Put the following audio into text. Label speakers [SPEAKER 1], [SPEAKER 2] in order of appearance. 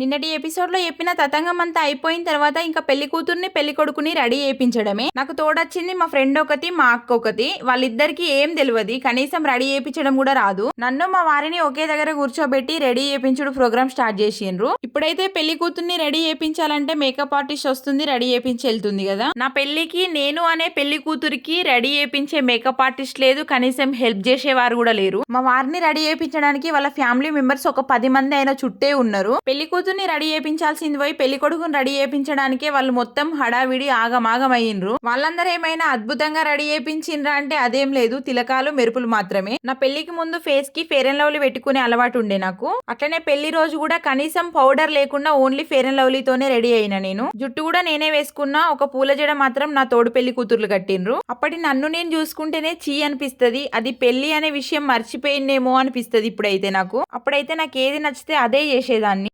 [SPEAKER 1] నిన్నటి ఎపిసోడ్లో చెప్పిన తతంగం అంతా అయిపోయిన తర్వాత ఇంకా పెళ్ళి కూతుర్ని పెళ్ళి కొడుకుని రెడీ చేయించడమే. నాకు తోడొచ్చింది మా ఫ్రెండ్ ఒకటి మా అక్క ఒకటి. వాళ్ళిద్దరికి ఏం తెలియదు కనీసం రెడీ చేయించడం కూడా రాదు. నన్ను మా వారిని ఒకే దగ్గర కూర్చోబెట్టి రెడీ చేయించుడు ప్రోగ్రామ్ స్టార్ట్ చేసిండ్రు. ఇప్పుడైతే పెళ్ళి కూతుర్ని రెడీ చేయించాలంటే మేకప్ ఆర్టిస్ట్ వస్తుంది రెడీ చేయించి వెళ్తుంది కదా. నా పెళ్ళికి నేను అనే పెళ్ళి కూతురికి రెడీ చేయించే మేకప్ ఆర్టిస్ట్ లేదు. కనీసం హెల్ప్ చేసేవారు కూడా లేరు. మా వారిని రెడీ చేయించడానికి వాళ్ళ ఫ్యామిలీ మెంబర్స్ ఒక పది మంది అయినా చుట్టే ఉన్నారు. పెళ్ళి కూతురు కూతుర్ని రెడీ చేయించాల్సింది పోయి పెళ్ళి కొడుకుని రెడీ చేయించడానికే వాళ్ళు మొత్తం హడావిడి ఆగమాగం అయ్యిండ్రు వాళ్ళందరూ ఏమైనా అద్భుతంగా రెడీ చేయించిండ్రా అంటే అదేం లేదు. తిలకాలు మెరుపులు మాత్రమే. నా పెళ్ళికి ముందు ఫేస్కి ఫేర్ అండ్ లవ్లీ పెట్టుకునే అలవాటు ఉండే నాకు. అట్లనే పెళ్ళి రోజు కూడా కనీసం పౌడర్ లేకుండా ఓన్లీ ఫేర్ అండ్ లవ్లీతోనే రెడీ అయినా నేను. జుట్టు కూడా నేనే వేసుకున్నా. ఒక పూల జడ మాత్రం నా తోడు పెళ్ళి కూతుర్లు కట్టిండ్రు. అప్పటి నన్ను నేను చూసుకుంటేనే చీ అనిపిస్తది. అది పెళ్ళి అనే విషయం మర్చిపోయిందేమో అనిపిస్తది ఇప్పుడైతే నాకు. అప్పుడైతే నాకు ఏది నచ్చితే అదే చేసేదాన్ని.